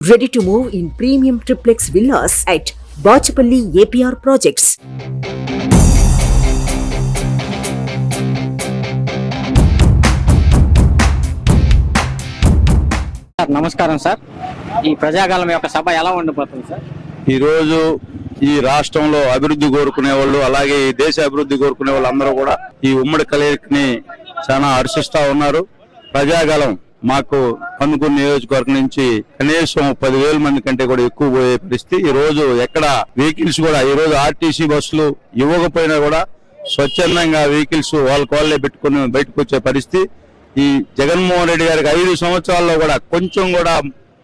Ready to move in premium triplex villas at Bachapalli APR Projects. Sir నమస్కారం sir. ఈ ప్రజాకాలం యొక్క సభ ఎలా ఉండిపోతుంది సార్? ఈరోజు ఈ రాష్ట్రంలో అభివృద్ధి కోరుకునే వాళ్ళు అలాగే ఈ దేశ అభివృద్ధి కోరుకునే వాళ్ళు అందరూ కూడా ఈ ఉమ్మడి కలయికని చాలా హర్షిస్తా ఉన్నారు. ప్రజాగలం మాకు కనుగొని నియోజకవర్గం నుంచి కనీసం పదివేల మంది కంటే కూడా ఎక్కువ పోయే పరిస్థితి. ఈ రోజు ఎక్కడ వెహికల్స్ కూడా ఈ రోజు ఆర్టీసీ బస్సులు ఇవ్వకపోయినా కూడా స్వచ్ఛందంగా వెహికల్స్ వాళ్ళ వాళ్ళే పెట్టుకుని బయటకు వచ్చే పరిస్థితి. ఈ జగన్మోహన్ రెడ్డి గారికి ఐదు సంవత్సరాల్లో కూడా కొంచెం కూడా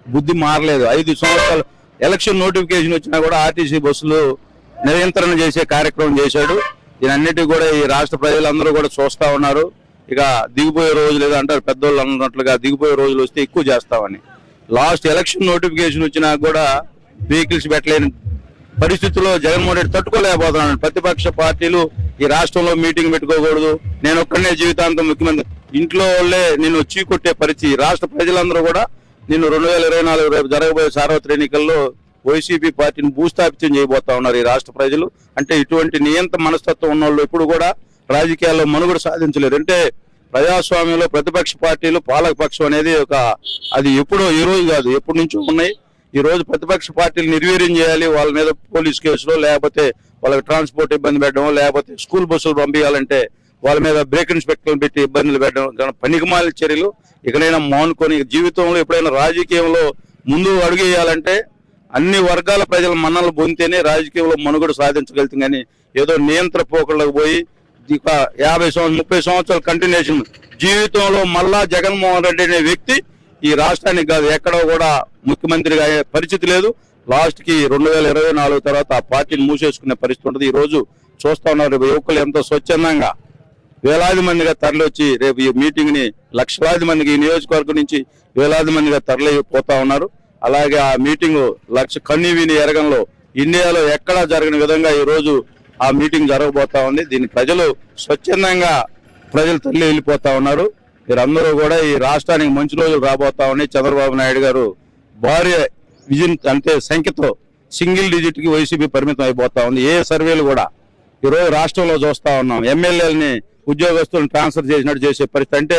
బుద్ధి మారలేదు. ఐదు సంవత్సరాలు ఎలక్షన్ నోటిఫికేషన్ వచ్చినా కూడా ఆర్టీసీ బస్సులు నిరంతరం చేసే కార్యక్రమం చేశాడు. దీనన్నిటి కూడా ఈ రాష్ట్ర ప్రజలందరూ కూడా చూస్తా ఉన్నారు. ఇక దిగిపోయే రోజులు ఏదో అంటారు పెద్దోళ్ళు అన్నట్లుగా దిగిపోయే రోజులు వస్తే ఎక్కువ చేస్తామని. లాస్ట్ ఎలక్షన్ నోటిఫికేషన్ వచ్చినా కూడా వెహికల్స్ పెట్టలేని పరిస్థితుల్లో జగన్మోహన్ రెడ్డి తట్టుకోలేకపోతున్నాను ప్రతిపక్ష పార్టీలు ఈ రాష్ట్రంలో మీటింగ్ పెట్టుకోకూడదు. నేను ఒక్కడనే జీవితాంతం ముఖ్యమంత్రి. ఇంట్లో వాళ్ళే నిన్ను చీకొట్టే పరిస్థితి రాష్ట్ర ప్రజలందరూ కూడా నేను రెండు వేల ఇరవై నాలుగు రేపు జరగబోయే సార్వత్రిక ఎన్నికల్లో వైసీపీ పార్టీని భూస్థాపితం చేయబోతా ఉన్నారు ఈ రాష్ట్ర ప్రజలు. అంటే ఇటువంటి నియంత మనస్తత్వం ఉన్న వాళ్ళు ఎప్పుడు కూడా రాజకీయాల్లో మనుగడ సాధించలేదు. అంటే ప్రజాస్వామ్యంలో ప్రతిపక్ష పార్టీలు పాలకపక్షం అనేది ఒక అది ఎప్పుడో ఈ రోజు కాదు ఎప్పటి నుంచో ఉన్నాయి. ఈ రోజు ప్రతిపక్ష పార్టీలు నిర్వీర్యం చేయాలి వాళ్ళ మీద పోలీస్ కేసులో లేకపోతే వాళ్ళకి ట్రాన్స్పోర్ట్ ఇబ్బంది పెట్టడం లేకపోతే స్కూల్ బస్సులు పంపించాలంటే వాళ్ళ మీద బ్రేక్ ఇన్స్పెక్టర్లు పెట్టి ఇబ్బందులు పెట్టడం పనికిమాల చర్యలు ఇకనైనా మానుకొని జీవితంలో ఎప్పుడైనా రాజకీయంలో ముందు అడుగేయాలంటే అన్ని వర్గాల ప్రజల మన్నలు పొందితేనే రాజకీయంలో మనుగడ సాధించగలుగుతుంది కానీ ఏదో నియంత్ర పోకళ్ళకు పోయి యాభై సంవత్సరం ముప్పై సంవత్సరాల కంటిన్యూషన్ జీవితంలో మళ్ళా జగన్మోహన్ రెడ్డి అనే వ్యక్తి ఈ రాష్ట్రానికి కాదు ఎక్కడో కూడా ముఖ్యమంత్రిగా అయ్యే పరిస్థితి లేదు. లాస్ట్కి రెండు వేల ఇరవై నాలుగు తర్వాత ఆ పార్టీని మూసేసుకునే పరిస్థితి ఉంటుంది. ఈ రోజు చూస్తా ఉన్నారు రేపు యువకులు ఎంతో స్వచ్ఛందంగా. వేలాది మందిగా తరలివచ్చి రేపు ఈ మీటింగ్ని లక్షలాది మందికి ఈ నియోజకవర్గం నుంచి వేలాది మందిగా తరలి పోతా ఉన్నారు. అలాగే ఆ మీటింగ్ లక్ష కన్ని విని ఎరగంలో ఇండియాలో ఎక్కడా జరగని విధంగా ఈ రోజు ఆ మీటింగ్ జరగబోతా ఉంది. దీన్ని ప్రజలు స్వచ్ఛందంగా ప్రజలు తల్లి వెళ్ళిపోతా ఉన్నారు. మీరందరూ కూడా ఈ రాష్ట్రానికి మంచి రోజులు రాబోతా ఉన్నాయి. చంద్రబాబు నాయుడు గారు భారీ విజన్ అంటే సంఖ్యతో సింగిల్ డిజిట్కి వైసీపీ పరిమితం అయిపోతా ఉంది. ఏ సర్వేలు కూడా ఈరోజు రోజు రాష్ట్రంలో చూస్తా ఉన్నాం. ఎమ్మెల్యేలని ఉద్యోగస్తులను ట్రాన్స్ఫర్ చేసినట్టు చేసే పరిస్థితి. అంటే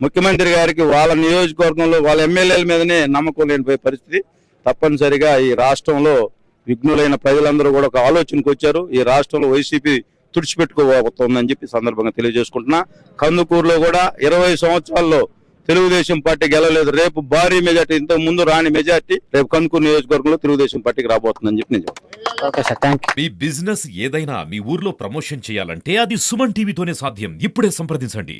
ముఖ్యమంత్రి గారికి వాళ్ళ నియోజకవర్గంలో వాళ్ళ ఎమ్మెల్యేల మీదనే నమ్మకం లేనిపోయే పరిస్థితి. తప్పనిసరిగా ఈ రాష్ట్రంలో విఘ్నులైన ప్రజలందరూ కూడా ఒక ఆలోచనకు వచ్చారు. ఈ రాష్ట్రంలో వైసీపీ తుడిచిపెట్టుకోబోతోందని చెప్పి సందర్భంగా తెలియజేసుకుంటున్నా. కందుకూరులో కూడా ఇరవై సంవత్సరాల్లో తెలుగుదేశం పార్టీ గెలవలేదు. రేపు భారీ మెజార్టీ ఇంతకు ముందు రాని మెజార్టీ రేపు కందుకూరు నియోజకవర్గంలో తెలుగుదేశం పార్టీకి రాబోతుందని చెప్పి నేను మీ బిజినెస్ ఏదైనా మీ ఊర్లో ప్రమోషన్ చేయాలంటే అది సుమన్ టీవీతోనే సాధ్యం. ఇప్పుడే సంప్రదించండి.